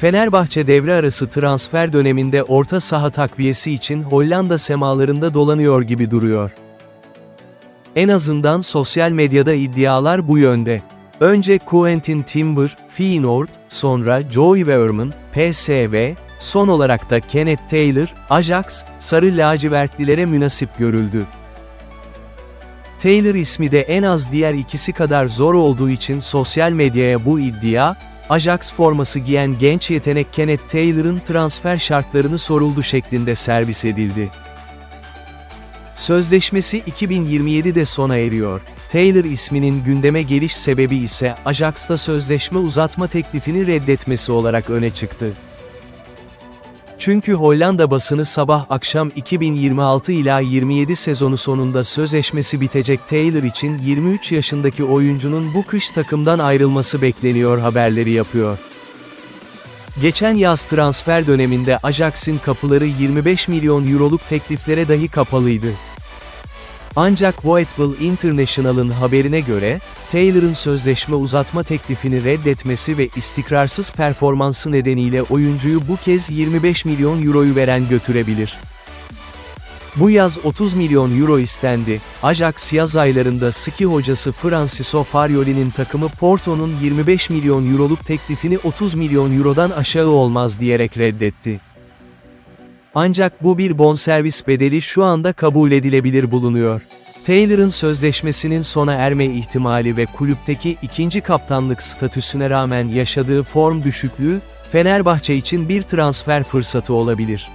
Fenerbahçe devre arası transfer döneminde orta saha takviyesi için Hollanda semalarında dolanıyor gibi duruyor. En azından sosyal medyada iddialar bu yönde. Önce Quentin Timber, Feyenoord, sonra Joey Verman, PSV, son olarak da Kenneth Taylor, Ajax, sarı lacivertlilere münasip görüldü. Taylor ismi de en az diğer ikisi kadar zor olduğu için sosyal medyaya bu iddia, Ajax forması giyen genç yetenek Kenneth Taylor'ın transfer şartlarını soruldu şeklinde servis edildi. Sözleşmesi 2027'de sona eriyor. Taylor isminin gündeme geliş sebebi ise Ajax'ta sözleşme uzatma teklifini reddetmesi olarak öne çıktı. Çünkü Hollanda basını sabah akşam 2026 ila 27 sezonu sonunda sözleşmesi bitecek Taylor için 23 yaşındaki oyuncunun bu kış takımdan ayrılması bekleniyor haberleri yapıyor. Geçen yaz transfer döneminde Ajax'in kapıları 25 milyon euroluk tekliflere dahi kapalıydı. Ancak Voetbal International'ın haberine göre, Taylor'ın sözleşme uzatma teklifini reddetmesi ve istikrarsız performansı nedeniyle oyuncuyu bu kez 25 milyon euroyu veren götürebilir. Bu yaz 30 milyon euro istendi. Ajax yaz aylarında ski hocası Francisco Farioli'nin takımı Porto'nun 25 milyon euroluk teklifini 30 milyon eurodan aşağı olmaz diyerek reddetti. Ancak bu bir bonservis bedeli şu anda kabul edilebilir bulunuyor. Taylor'ın sözleşmesinin sona erme ihtimali ve kulüpteki ikinci kaptanlık statüsüne rağmen yaşadığı form düşüklüğü, Fenerbahçe için bir transfer fırsatı olabilir.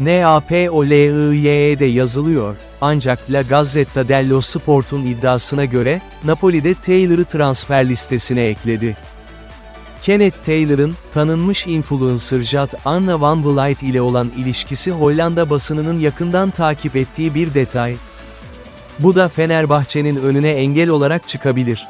NAPOLIYE'de yazılıyor, ancak La Gazzetta dello Sport'un iddiasına göre, Napoli de Taylor'ı transfer listesine ekledi. Kenneth Taylor'ın, tanınmış influencer Jad Anna van Vliet ile olan ilişkisi Hollanda basınının yakından takip ettiği bir detay. Bu da Fenerbahçe'nin önüne engel olarak çıkabilir.